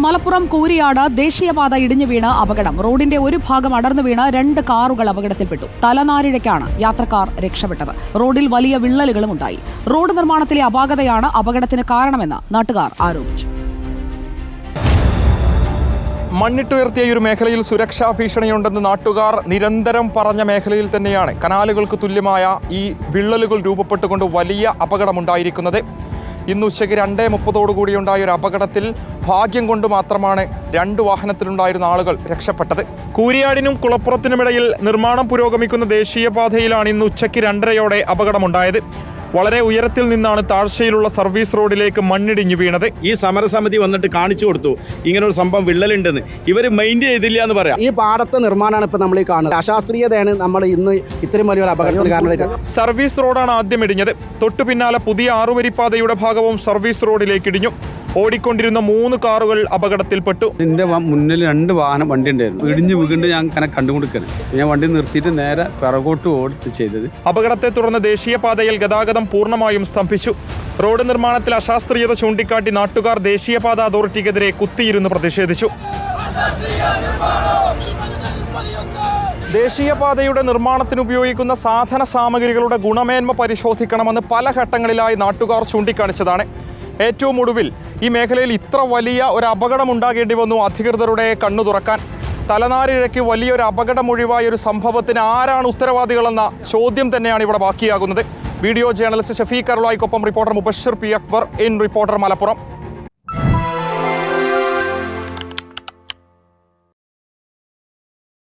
മലപ്പുറം കൂരിയാട് ദേശീയപാത ഇടിഞ്ഞു വീണ് അപകടം. റോഡിന്റെ ഒരു ഭാഗം അടർന്നു വീണ് രണ്ട് കാറുകൾ അപകടത്തിൽപ്പെട്ടു. തലനാരിഴയ്ക്കാണ് യാത്രക്കാർ രക്ഷപ്പെട്ടത്. റോഡിൽ വലിയ വിള്ളലുകളും ഉണ്ടായി. റോഡ് നിർമ്മാണത്തിലെ അപാകതയാണ് അപകടത്തിന് കാരണമെന്ന് നാട്ടുകാർ ആരോപിച്ചു. മണ്ണിട്ടുയർത്തിയ ഒരു മേഖലയിൽ സുരക്ഷാ ഭീഷണിയുണ്ടെന്ന് നാട്ടുകാർ നിരന്തരം പറഞ്ഞ മേഖലയിൽ തന്നെയാണ്. കനാലുകൾക്ക് തുല്യമായ ഈ വിള്ളലുകൾ രൂപപ്പെട്ടുകൊണ്ട് വലിയ അപകടമുണ്ടായിരിക്കുന്നത്. ഇന്ന് ഉച്ചയ്ക്ക് രണ്ടേ മുപ്പതോടുകൂടിയുണ്ടായ ഒരു അപകടത്തിൽ ഭാഗ്യം കൊണ്ട് മാത്രമാണ് രണ്ട് വാഹനത്തിലുണ്ടായിരുന്ന ആളുകൾ രക്ഷപ്പെട്ടത്. കൂരിയാടിനും കുളപ്പുറത്തിനുമിടയിൽ നിർമ്മാണം പുരോഗമിക്കുന്ന ദേശീയപാതയിലാണ് ഇന്ന് ഉച്ചയ്ക്ക് രണ്ടരയോടെ അപകടമുണ്ടായത്. വളരെ ഉയരത്തിൽ നിന്നാണ് താഴ്ചയിലുള്ള സർവീസ് റോഡിലേക്ക് മണ്ണിടിഞ്ഞു വീണത്. ഈ സമരസമിതി വന്നിട്ട് കാണിച്ചു കൊടുത്തു. ഇങ്ങനെ ഒരു സംഭവം വിള്ളലുണ്ടെന്ന്. ഇവർ മൈൻഡ് ചെയ്തില്ല എന്ന് പറയാം. ഈ പാടത്തെ നിർമ്മാണമാണ് ഇപ്പൊ നമ്മൾ ഈ കാണുന്നത്. അശാസ്ത്രീയതയാണ് നമ്മൾ ഇന്ന് ഇത്രയും വലിയൊരു അപകടത്തിന് കാരണം സർവീസ് റോഡാണ് ആദ്യം ഇടിഞ്ഞത്. തൊട്ടു പിന്നാലെ പുതിയ ആറുവരിപ്പാതയുടെ ഭാഗവും സർവീസ് റോഡിലേക്ക് ഇടിഞ്ഞു. ഓടിക്കൊണ്ടിരുന്ന മൂന്ന് കാറുകൾ അപകടത്തിൽപ്പെട്ടു. എന്റെ മുന്നിൽ രണ്ട് വാഹനം വണ്ടി ഉണ്ടായിരുന്നു. ഇടിഞ്ഞു വീണ്ട് ഞാൻ അങ്ങനെ കണ്ടുകൊടുക്കുന്നത് ഞാൻ വണ്ടി നിർത്തിയിട്ട് നേരെ പിറകോട്ട് ഓടിച്ച് ചെയ്തത്. അപകടത്തെ തുടർന്ന് ദേശീയപാതയിൽ ഗതാഗതം പൂർണമായും സ്തംഭിച്ചു. റോഡ് നിർമ്മാണത്തിൽ അശാസ്ത്രീയത ചൂണ്ടിക്കാട്ടി നാട്ടുകാർ ദേശീയപാത അതോറിറ്റിക്കെതിരെ കുത്തിയിരുന്ന് പ്രതിഷേധിച്ചു. ദേശീയപാതയുടെ നിർമ്മാണത്തിന് ഉപയോഗിക്കുന്ന സാധന സാമഗ്രികളുടെ ഗുണമേന്മ പരിശോധിക്കണമെന്ന് പല ഘട്ടങ്ങളിലായി നാട്ടുകാർ ചൂണ്ടിക്കാണിച്ചതാണ്. ഏറ്റവും ഒടുവിൽ ഈ മേഖലയിൽ ഇത്ര വലിയ ഒരു അപകടം ഉണ്ടാകേണ്ടി വന്നു അധികൃതരുടെ കണ്ണു തുറക്കാൻ. തലനാരിഴയ്ക്ക് വലിയൊരു അപകടം ഒഴിവായ ഒരു സംഭവത്തിന് ആരാണ് ഉത്തരവാദികളെന്ന ചോദ്യം തന്നെയാണ് ഇവിടെ ബാക്കിയാകുന്നത്. Video journalist Shafeeq അറുളായിക്കൊപ്പം reporter Mubashir P Akbar in reporter Malappuram.